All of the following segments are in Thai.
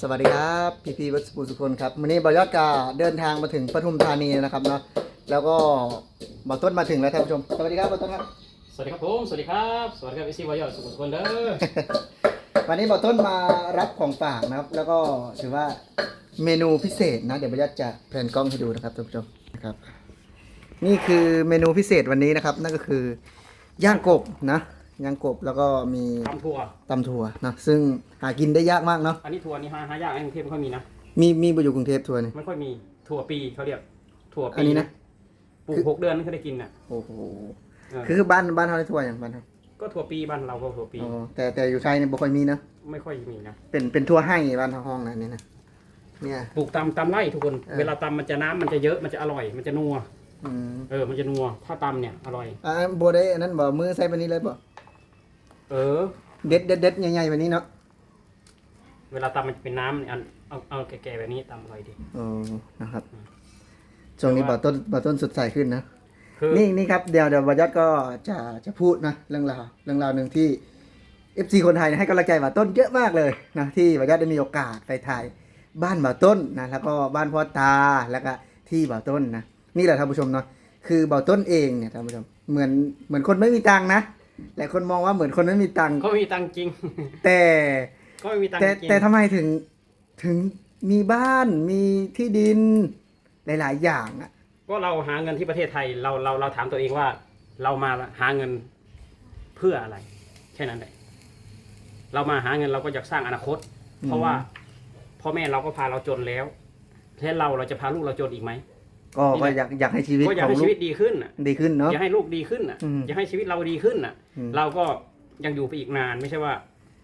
สวัสดีครับพี่พีวัชปูสุคนครับวันนี้บอยอดกาเดินทางมาถึงปทุมธานีนะครับเนาะแล้วก็บอต้นมาถึงแล้วท่านผู้ชม สวัสดีครับบอต้นครับ สวัสดีครับผม สวัสดีครับ สวัสดีครับเอซีวายอดสุขุมคนเด้อ วันนี้บอต้นมารับของฝากนะครับ แล้วก็ถือว่าเมนูพิเศษนะ เดี๋ยวบอยอดจะแผนกล้องให้ดูนะครับท่านผู้ชมนะครับ นี่คือเมนูพิเศษวันนี้นะครับ นั่นก็คือย่างกบนะ ย่างกบแล้วก็มีทำทัวร์ตำถั่วนะซึ่งหากินได้ยากมากเนาะอันนี้ทัวร์นี่หาหายากในกรุงเทพไม่ค่อยมีนะมีมีบอยู่กรุงเทพถั่วนี่ไม่ค่อยมีถั่วปีเขาเรียกถั่วอัปีนนี้นะปลูกหกเดือนนี่เขาได้กินน่ะโอ้โหเออคือบ้านบ้านเขาได้ถั่วอย่างบ้านเขาก็ถั่วปีบ้านเราก็ถั่วปีอ๋อแต่แต่อยู่ไทยเนี่ยบ่ค่อยมีนะไม่ค่อยมีนะเป็นเป็นทั่วให้บ้านทางห้องนะเนี่ยนะเนี่ยปลูกตามตามไร่ทุกคนเออเวลาตำมันจะน้ำมันจะเยอะมันจะอร่อย มันจะนัวอืมเออ มันจะนัว ถ้าตำเนี่ยอร่อย อ่าบ่ได้อันนั้นบ่มือใส่แบบนี้เลยบ่ เออ เด็ดเด็ดเด็ดใหญ่ๆแบบนี้เนาะเวลาตำมันจะเป็นน้ำเนี่ยอันเอาเอาแก่ๆแบบนี้ตำอร่อยดีอ๋อนะครับช่วงนี้บ่ต้นบ่ต้นสดใสขึ้นนะ คือนี่นี่ครับเดี๋ยวเดี๋ยวบรรยัตก็จะจะพูดนะเรื่องราวเรื่องราวหนึ่งที่ FC คนไทยให้กำลังใจบ่าต้นเยอะมากเลยนะที่บรรยัตได้มีโอกาสไปถ่ายบ้านบ่าต้นนะแล้วก็บ้านพ่อตาแล้วก็ที่บ่าต้นนะนี่แหละท่านผู้ชมเนาะคือบ่าต้นเองเนี่ยท่านผู้ชมเหมือนเหมือนคนไม่มีตังค์นะ หลายคนมองว่าเหมือนคนไม่มีตังค์ก็ไม่มีตังค์จริง แต่ก็ไม่มีตังค์แต่จริงแต่ทำไมถึงถึงมีบ้านมีที่ดินหลาย ๆ อย่างอะ ก็เราหาเงินที่ประเทศไทยเราเราเราถามตัวเองว่า เรามาหาเงินเพื่ออะไร แค่นั้นแหละเรามาหาเงินเราก็อยากสร้างอนาคตอืมเพราะว่าพ่อแม่เราก็พาเราจนแล้วแล้วเราเราจะพาลูกเราจนอีกไหม ก็ก็อยากอยากให้ชีวิตก็อยาขกองให้ลูชีกวิตดีขึ้นน่ะดีขึ้นเนาะอยากให้ลูกดีขึ้นน่ะอืมอยากให้ชีวิตเราดีขึ้นน่ะอืมเราก็ยังอยู่ไปอีกนานไม่ใช่ว่า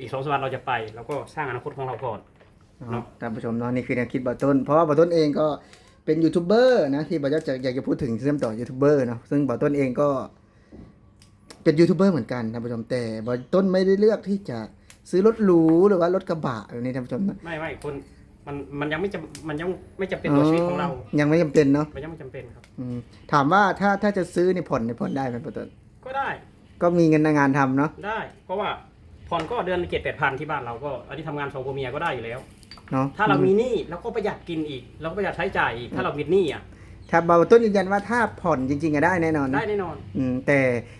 อีกสองสามวันเราจะไปเราก็สร้างอนาคตของเราก่อนเนาะท่านผู้ชมเนาะนี่คือแนวคิดบาต้น เพราะว่าบาต้นเองก็เป็นยูทูบเบอร์นะที่บาต้นจะอยากจะพูดถึงเรื่องต่อยูทูบเบอร์เนาะซึ่งบาต้นเองก็เป็นยูทูบเบอร์เหมือนกันท่านผู้ชมแต่บาต้นไม่ได้เลือกที่จะซื้อรถหรูหรือว่ารถกระบะแบบนี้ท่านผู้ชมนะไม่ไม่คน มันมันยังไม่จำมันยังไม่จำเป็นต่อชีวิตของเรา ยังไม่จำเป็นเนาะมันยังไม่จำเป็นครับ อืมถามว่าถ้าถ้าจะซื้อนี่ผ่อนนี่ผ่อนได้ไหมบาต้นก็ได้ก็มีเงินในงานทำเนาะได้ เพราะว่าผ่อนก็เดือนเจ็ดแปดพันที่บ้านเราก็อันนี้ทำงานสองผัวเมียก็ได้อยู่แล้ว เนาะถ้าเรามีหนี้เราก็ประหยัดกินอีก เราก็ประหยัดใช้จ่ายอีกถ้าเรามีหนี้อะ ถ้าบาต้นยืนยันว่าถ้าผ่อนจริงๆก็ได้แน่นอนนะได้แน่นอน อืมแต่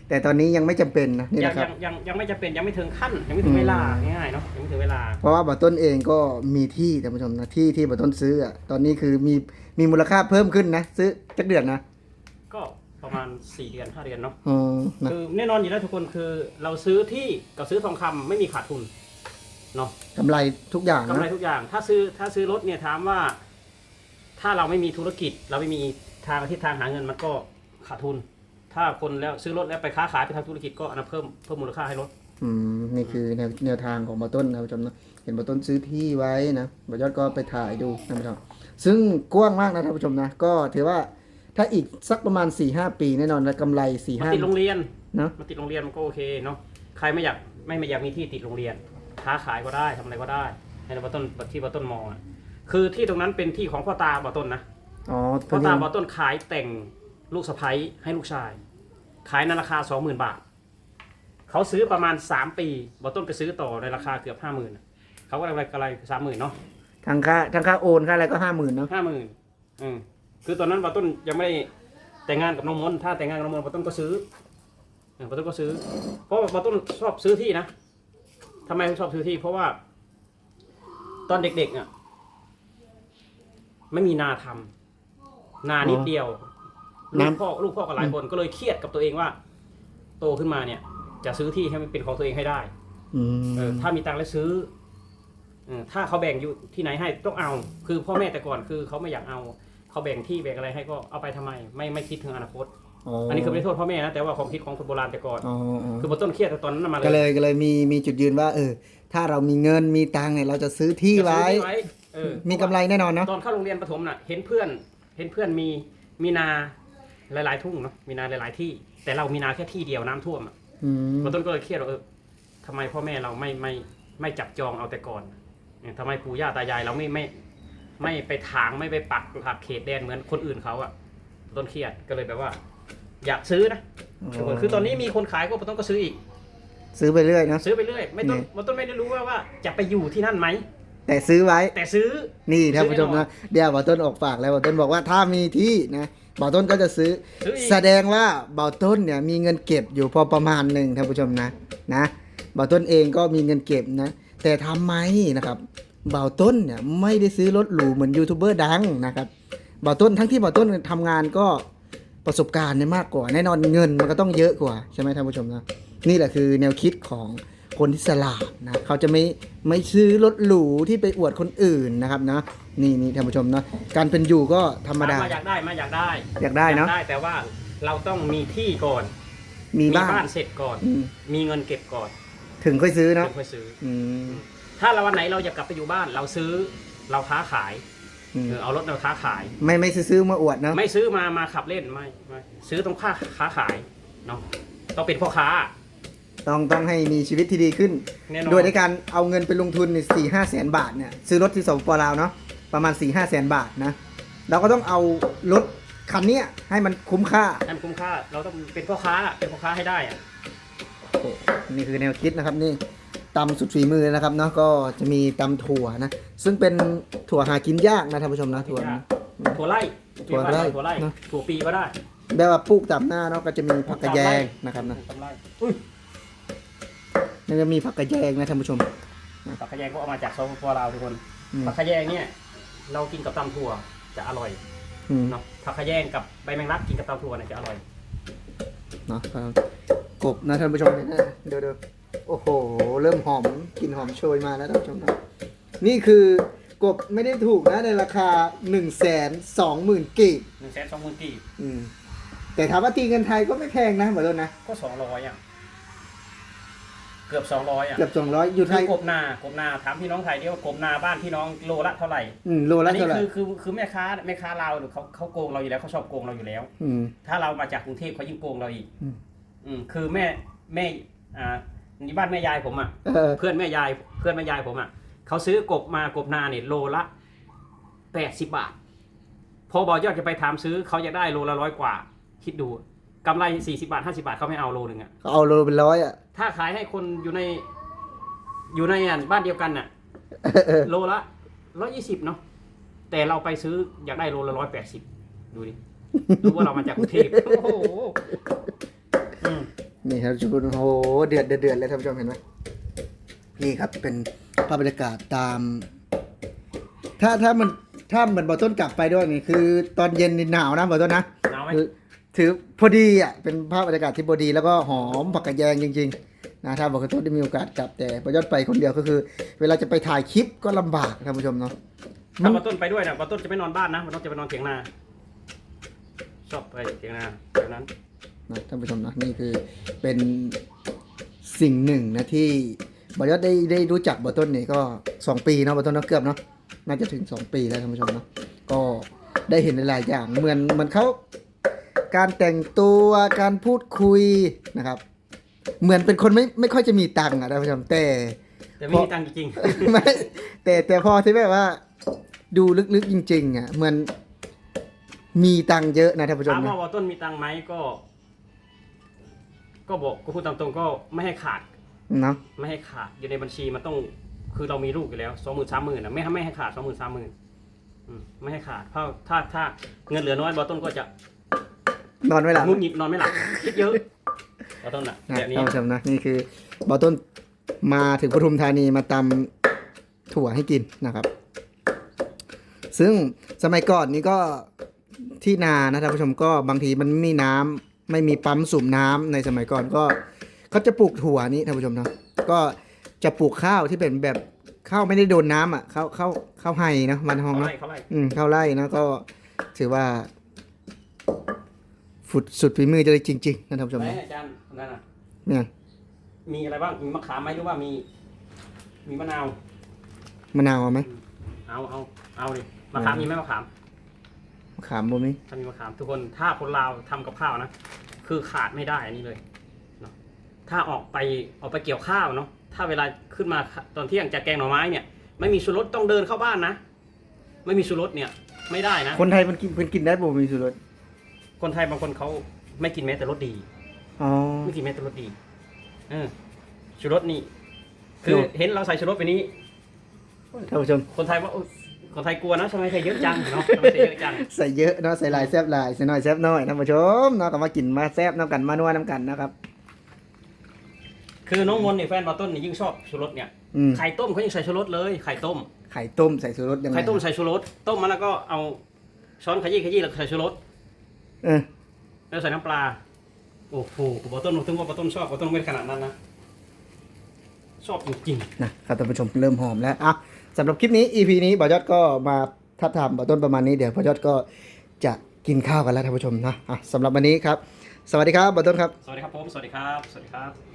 แต่ตอนนี้ยังไม่จำเป็นนะนี่ยังนะครับยังยังยังไม่จำเป็นยังไม่ถึงขั้น ยังไม่ถึงเวลาอืมง่ายๆเนาะยังไม่ถึงเวลา เพราะว่าบาต้นเองก็มีที่ท่านผู้ชมนะที่ที่บาต้นซื้ออะตอนนี้คือมีมีมูลค่าเพิ่มขึ้นนะซื้อจักเดือนนะก็ประมาณ 4 เดือน 5 เดือนเนาะอ๋อนะคือแน่นอนอยู่แล้วทุกคนคือเราซื้อที่กับซื้อทองคำไม่มีขาดทุนเนาะกำไรทุกอย่างกำไรนะทุกอย่างถ้าซื้อถ้าซื้อรถเนี่ยถามว่า ถ้าเราไม่มีธุรกิจ เราไม่มีทางทิศทางหาเงินมันก็ขาดทุน ถ้าคนแล้วซื้อรถแล้วไปค้าขายไปทำธุรกิจก็อันนั้นเพิ่มเพิ่มมูลค่าให้รถ อืมนี่คือแนวแนวทางของบาต้นนะท่านผู้ชมนะเห็นบาต้นซื้อที่ไว้นะบายอดก็ไปถ่ายดูนะท่านผู้ชมซึ่งกว้างมากนะท่านผู้ชมนะก็ถือว่าถ้าอีกสักประมาณ4ี่หปีแน่นอนแล้วกำไร4ี่มันห้าติดโรงเรียนเนาะ มันติดโรงเรียนมันก็โอเคเนาะใครไม่อยากไม่ไม่อยากมีที่ติดโรงเรียน ค้าขายก็ได้ทำอะไรก็ได้ในบอต้นที่บอต้นมองอะ คือที่ตรงนั้นเป็นที่ของพ่อตาบอต้นนะอ๋อพ่อตาบอต้นขายแต่งลูกสะใภ้ให้ลูกชาย ขายในราคาสองหมื่นบาท เขาซื้อประมาณสามปีบอต้นไปซื้อต่อในราคาเกือบห้าหมื่นเขาก็อะไรอะไรสามหมื่นเนาะทางค่าทางค่าโอนค่าอะไรก็ห้าหมื่นเนาะห้าหมื่นอืมคือตอนนั้นบอต้นยังไม่ได้แต่งงานกับน้องมนต์ถ้าแต่งงานกับน้องมนต์บอต้นก็ซื้อเออบอต้นก็ซื้อ เพราะว่าบอต้นชอบซื้อที่นะทำไมถึงชอบซื้อที่ เพราะว่า ตอนเด็กๆอะ ไม่มีนาทำนานิดเดียวลูกพ่อลูกพ่อกับหลายคนก็เลยเครียดกับตัวเองว่า โตขึ้นมาเนี่ย จะซื้อที่ให้มันเป็นของตัวเองให้ได้อืมเออ ถ้ามีตังค์แล้วซื้อเออถ้าเขาแบ่งอยู่ที่ไหนให้ต้องเอา คือพ่อแม่แต่ก่อนคือเขาไม่อยากเอา เขาแบ่งที่แบ่งอะไรให้ก็เอาไปทำไม ไม่ไม่คิดถึงอนาคตอันนี้คือไม่ได้โทษพ่อแม่นะแต่ว่าความคิดของคนโบราณแต่ก่อนอ๋ออ๋อคือบนต้นเครียดแต่ตอนนั้นนะมาก็เลเลยยก็เลยมีมีจุดยืนว่า เออ ถ้าเรามีเงินมีตังค์เนี่ยเราจะซื้อที่จะซื้อไว้ที่ไว้ เออมีกำไรแน่นอนเนาะตอนเข้าโรงเรียนประถมน่ะ เห็นเพื่อน เห็นเพื่อนมีมีนาหลาย ๆ ทุ่งเนาะมีนาหลาย ๆ ที่ แต่เรามีนาแค่ที่เดียวน้ำท่วมอะอืมบนต้นก็เลยเครียดว่าเออทำไมพ่อแม่เราไม่ไม่ไม่จับจองเอาแต่ก่อนเนี่ยทำไมปู่ย่าตายายเราไม่ไม่ ไม่ไปถางไม่ไปปักหลักเขตแดนเหมือนคนอื่นเขาอะต้นเครียดก็เลยแบบว่า อยากซื้อนะคือตอนนี้มีคนขายก็ต้นก็ซื้ออีก ซื้อไปเรื่อยเนาะซื้อไปเรื่อย ไม่ต้นนี่มันต้นไม่ได้รู้ว่าว่าจะไปอยู่ที่นั่นไหม แต่ซื้อไว้ แต่ซื้อ นี่ท่านซื้อผู้ชมแน่นอนะนเดี๋ยวบ่าวต้นออกปากแล้วบ่าวต้นบอกว่าถ้ามีที่นะบ่าวต้นก็จะซื้อ ซื้ออีก แสดงว่าบ่าวต้นเนี่ยมีเงินเก็บอยู่พอประมาณหนึ่งท่านผู้ชมนะนะบ่าวต้นเองก็มีเงินเก็บนะ แต่ทำไมนะครับบ่าวต้นเนี่ยไม่ได้ซื้อรถหรูเหมือนยูทูบเบอร์ดังนะครับบ่าวต้นทั้งที่บ่าวต้นทำงานก็ประสบการณ์เนี่ยมากกว่า แน่นอนเงินมันก็ต้องเยอะกว่าใช่ไหมท่านผู้ชมนะนี่แหละคือแนวคิดของ คนที่สลาดนะเขาจะไม่ไม่ซื้อรถหรูที่ไปอวดคนอื่นนะครับนะนี่นี่ท่านผู้ชมนะการเป็นอยู่ก็ธรรมดา มาอยากได้มาอยากได้อยากได้เนาะอยากได้แต่ว่าเราต้องมีที่ก่อนมีบ้าน เสร็จก่อน อืม มีเงินเก็บก่อนถึงค่อยซื้อถึเนาะงค่อยซื้อ อืมถ้าเราวันไหนเราอยากกลับไปอยู่บ้าน เราซื้อเราค้าขายอืมเออเอารถเราค้าขาย ไม่ไม่ซื้อมาอวดเนาะไม่ซื้อมามาขับเล่นไม่ไม่ซื้อต้องค้าค้าขายเนาะต้องเป็นพ่อค้า ต้องต้องให้มีชีวิตที่ดีขึ้น แน่นอน โดยในการเอาเงินไปลงทุนสี่ห้าแสนบาทเนี่ยซื้อรถที่สปปลาวเนาะประมาณ4ี่ห้าแสนบาทนะเราก็ต้องเอารถคันเนี้ยให้มันคุ้มค่า ให้มันคุ้มค่า เราต้องเป็นพ่อค้า เป็นพ่อค้าให้ได้อะโอ้นี่คือแนวคิดนะครับนี่ตำสุดฝีมือนะครับเนาะก็จะมีตำถั่วนะซึ่งเป็นถั่วหากินยากนะท่านผู้ชมนะถั่วนะ ถั่วไร่ถั่วไร่ถั่วไร่เนอะ ถั่วปีก็ได้ แบบว่าปลูกตามหน้าเนาะก็จะมีผักกระแยงนะครับนะตำไร่อุ้ย นี่ก็มีผักกระแยงนะท่านผู้ชม ผักขะแยงก็เอามาจากสปปลาวทุกคนอืม ผักขะแยงเนี่ยเรากินกับตำถั่วจะอร่อยอืมเนาะผักขะแยงกับใบแมงลักกินกับตำถั่วเนี่ยจะอร่อย เนาะครับกบนะท่านผู้ชมเนี่ยนะเดี๋ยวเดี๋ยวโอ้โห เริ่มหอมกลิ่นหอมโชยมาแล้วท่านผู้ชมนะนี่คือกบไม่ได้ถูกนะในราคา1นึ่งแสนสองหมื่นกีบหนึ่งแสนสองหมื่นกีบอืมแต่ถามว่าตีเงินไทยก็ไม่แพงนะเหมือนกันนะก็สองร้อยอะ เกือบสองร้อยอะเกือบสองร้อยอยู่ไทคืยอกบนากบนาถามพี่น้องไทยเดียวากบนาบ้านพี่น้องโลละเท่าไหร่อืมโลอัละนนี้เท่าไหร่คือคือคือแม่ค้าแม่ค้าเราวเขาเขาโกงเราอยู่แล้วเขาชอบโกงเราอยู่แล้ว อืม ถ้าเรามาจากกรุงเทพเขายิ่งโกงเราอีก อืม อืมคือแม่แม่อ่านี่บ้านแม่ยายผมอะ เออ เพื่อนแม่ยายเพื่อนแม่ยายผมอะเขาซื้อกบมากบนาเนี่ยโลละแปดสิบบาท พอบอยอดจะไปถามซื้อเขาจะได้โลละร้อยกว่า คิดดู กำไรสี่สิบาทห้าสิบาทเขาไม่เอาโลหนึ่งอะเขาเอาโลเป็นร้อยอะ ถ้าขายให้คนอยู่ใน อยู่ในอะบ้านเดียวกันน่ะเออโลละร้อยยี่สิบเนาะแต่เราไปซื้ออยากได้โลละร้อยแปดสิบดูดิรู้ว่าเรามาจากกรุงเทพโอ้โหอืมนี่ครับชุดโอ้โหเดือดเดือดเดือดเลยท่านผู้ชมเห็นไหมนี่ครับเป็นภาพบรรยากาศตาม ถ้าถ้ามันถ้าเหมือนบอต้นกลับไปด้วยนี่คือ ตอนเย็นนี่หนาวนะบอต้นนะหนาวไหมคือ ถือพอดีอะเป็นภาพบรรยากาศที่พอดีแล้วก็หอมผักกระแยงจริง ๆ นะถ้าบอกว่าต้นได้มีโอกาสกลับแต่ประยอดไปคนเดียวก็คือ เวลาจะไปถ่ายคลิปก็ลำบากท่านผู้ชมเนาะถ้ามาต้นไปด้วยนะมาต้นจะไม่นอนบ้านนะมาต้นจะไปนอนเถียงนาชอบไปเถียงนาแบบนั้น นะท่านผู้ชมนะนี่คือเป็นสิ่งหนึ่งนะที่บอยอดได้ได้รู้จักบอต้นนี่ก็สองปีเนาะบอต้นเนาะเกือบเนาะน่าจะถึงสองปีแล้วท่านผู้ชมเนาะก็ได้เห็นหลายๆอย่างเหมือนเหมือนเขา การแต่งตัวการพูดคุยนะครับ เหมือนเป็นคนไม่ไม่ค่อยจะมีตังค์อะท่านผู้ชมแต่ แต่ไม่มีตังค์จริงไม่แต่แต่พอที่แบบว่า ดูลึกๆจริง ๆ อะ เหมือนมีตังค์เยอะนะท่านผู้ๆชถามมนะว่าว่าต้นมีตังค์ไหมก็ ก็บอกก็พูดตามตรงก็ไม่ให้ขาด เนาะไม่ให้ขาดอยู่ในบัญชีมันต้อง คือเรามีลูกอยู่แล้วสองหมื่นสามหมื่นอะไม่ให้ไม่ให้ขาดสองหมื่นสามหมื่นไม่ให้ขาดเพราะถ้าถ้าเงินเหลือน้อยบอต้นก็จะ นอนไม่หลับงุนหงิดนอนไม่หลับคิดเยอะบอต้นอะนะแบบนี้ท่านผู้ชมนะนี่คือบอต้นมาถึงปทุมธานีมาตำถั่วให้กินนะครับ ซึ่งสมัยก่อนนี้ก็ที่นานะท่านผู้ชมก็บางทีมันไม่มีน้ำไม่มีปั๊มสูบน้ำในสมัยก่อนก็เขาจะปลูกถั่วนี้ท่านผู้ชมนะก็จะปลูกข้าวที่เป็นแบบข้าวไม่ได้โดนน้ำอะข้าวข้าวข้าวไฮนะวันห้องเขาเนาะ ไล่เขาไล่อืมข้าวไร่นะก็ถือว่า ฟุดสุดฝีมือจะได้จริง ๆนะท่านผู้ชมไหนนะอาจารย์คนนั่นน่ะ เนี่ยมีอะไรบ้าง มีมะขามไหมหรือว่ามี มีมะนาว มะนาวเอาไหมเอาเอาเอาดิมะขามมีไหมมะขาม มะขามบ่มีถ้ามีมะขามทุกคน ถ้าคนลาวทำกับข้าวนะ คือขาดไม่ได้อันนี้เลยเนาะถ้าออกไปออกไปเกี่ยวข้าวเนาะ ถ้าเวลาขึ้นมาตอนเที่ยงจะแกงหน่อไม้เนี่ย ไม่มีชูรสต้องเดินเข้าบ้านนะ ไม่มีชูรสเนี่ย ไม่ได้นะ คนไทยมันกินมันกินได้บ่มีสุรส คนไทยบางคนเขาไม่กินแม้แต่รสดีอ๋อ ไม่กินแม้แต่รสดี เออชูรสนี่ คือโน่เห็นเราใส่ชูรสไปนี้ ท่านผู้ชม คนไทยว่าอุ๊ยคนไทยกลัวนะทำไมใส่เยอะจังเนาะทำไมใส่เยอะจัง ใส่เยอะเนาะใส่หลายแซบหลายใส่น้อยแซบน้อยท่านผู้ชมเนาะก็มากินมาแซบน้ำกันมานัวน้ำกันนะครับ คือน้องมนต์เนี่ยแฟนบาต้นเนี่ยยิ่งชอบชูรสเนี่ย อืมไข่ต้มเขายังใส่ชูรสเลยไข่ต้ม ไข่ต้มใส่สูรสยังไงไข่ต้มใส่ชูรสต้มมาแล้วก็เอาช้อนขยี้ขยี้แล้วใส่ชูรส เออแล้วใส่น้ำปลา โอ้โหบาต้นถึงว่าบาต้นชอบบาต้นไม่ได้ขนาดนั้นนะ ชอบจริงนะครับท่านผู้ชมเริ่มหอมแล้วอะสำหรับคลิปนี้ EP นี้บอยอดก็มาทับทำบอต้นประมาณนี้เดี๋ยวบอยอดก็จะกินข้าวกันแล้วท่านผู้ชมนะอะสำหรับวันนี้ครับ สวัสดีครับบอต้นครับ ๆ สวัสดีครับผม สวัสดีครับ สวัสดีครับ